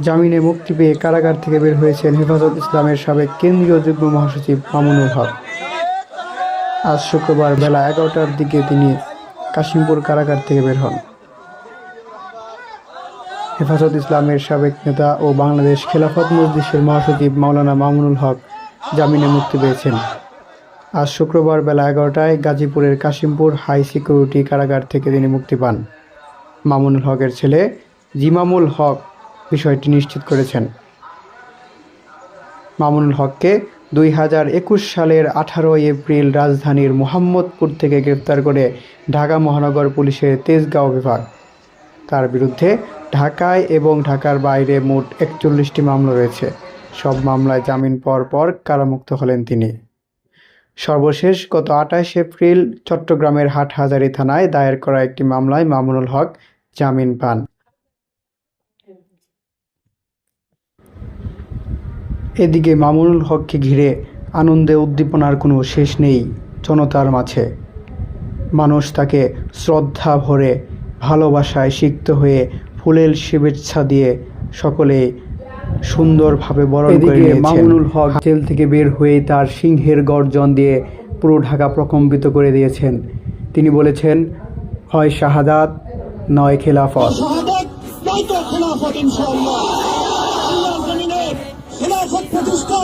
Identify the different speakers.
Speaker 1: জামিনে মুক্তি পেয়ে কারাগার থেকে বের হয়েছেন হেফাজত ইসলামের সাবেক কেন্দ্রীয় যুগ্ম মহাসচিব মামুনুল হক। আজ শুক্রবার বেলা এগারোটার দিকে তিনি কাশিমপুর কারাগার থেকে বের হন। হেফাজত ইসলামের সাবেক নেতা ও বাংলাদেশ খেলাফত মজলিসের মহাসচিব মাওলানা মামুনুল হক জামিনে মুক্তি পেয়েছেন। আজ শুক্রবার বেলা এগারোটায় গাজীপুরের কাশিমপুর হাই সিকিউরিটি কারাগার থেকে তিনি মুক্তি পান। মামুনুল হকের ছেলে জিমামুল হক বিষয়টি নিশ্চিত করেছেন। মামুনুল হককে দুই হাজার একুশ সালের আঠারোই এপ্রিল রাজধানীর মোহাম্মদপুর থেকে গ্রেপ্তার করে ঢাকা মহানগর পুলিশের তেজগাঁও বিভাগ। তার বিরুদ্ধে ঢাকায় এবং ঢাকার বাইরে মোট একচল্লিশটি মামলা রয়েছে। সব মামলায় জামিন পর পর কারামুক্ত হলেন তিনি। সর্বশেষ গত আঠাশ এপ্রিল চট্টগ্রামের হাটহাজারি থানায় দায়ের করা একটি মামলায় মামুনুল হক জামিন পান। এদিকে মামুনুল হককে ঘিরে আনন্দে উদ্দীপনার কোনো শেষ নেই জনতার মাঝে। মানুষ তাকে শ্রদ্ধা ভরে ভালোবাসায় সিক্ত হয়ে ফুলেল শুভেচ্ছা দিয়ে সকলে সুন্দরভাবে বরণ করে মামুনুল হক জেল থেকে বের হয়ে তার সিংহের গর্জন দিয়ে পুরো ঢাকা প্রকম্পিত করে দিয়েছেন। তিনি বলেছেন হয় শাহাদাত নয় খেলাফত।
Speaker 2: খেলাফত প্রতিষ্ঠা